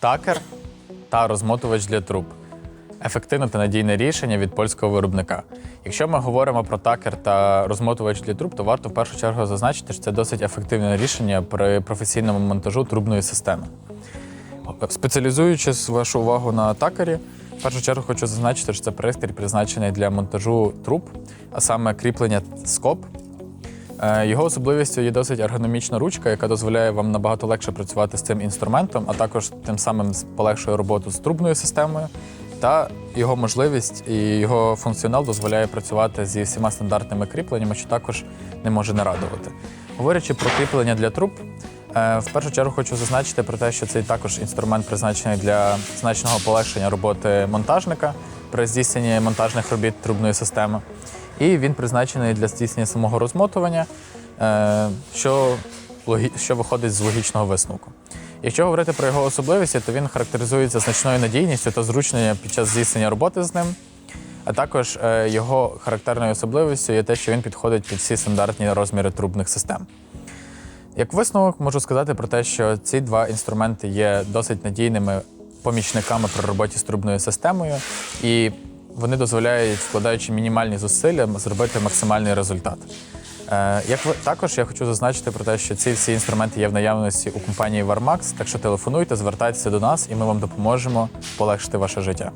такер та розмотувач для труб. Ефективне та надійне рішення від польського виробника. Якщо ми говоримо про такер та розмотувач для труб, то варто в першу чергу зазначити, що це досить ефективне рішення при професійному монтажу трубної системи. Спеціалізуючись вашу увагу на такері, в першу чергу хочу зазначити, що це пристрій призначений для монтажу труб, а саме кріплення скоб. Е, Його особливістю є досить ергономічна ручка, яка дозволяє вам набагато легше працювати з цим інструментом, а також тим самим полегшує роботу з трубною системою. Та його можливість і його функціонал дозволяє працювати зі всіма стандартними кріпленнями, що також не може не радувати. Говорячи про кріплення для труб, е, в першу чергу хочу зазначити про те, що цей також інструмент призначений для значного полегшення роботи монтажника при здійсненні монтажних робіт трубної системи. І він призначений для здійснення самого розмотування, е, що, що виходить з логічного висновку. Якщо говорити про його особливості, то він характеризується значною надійністю та зручною під час здійснення роботи з ним. А також е, його характерною особливістю є те, що він підходить під всі стандартні розміри трубних систем. Як висновок можу сказати про те, що ці два інструменти є досить надійними помічниками при роботі з трубною системою, і вони дозволяють, вкладаючи мінімальні зусилля, зробити максимальний результат. Е, Як ви також я хочу зазначити про те, що ці всі інструменти є в наявності у компанії Вармакс, так що телефонуйте, звертайтеся до нас, і ми вам допоможемо полегшити ваше життя.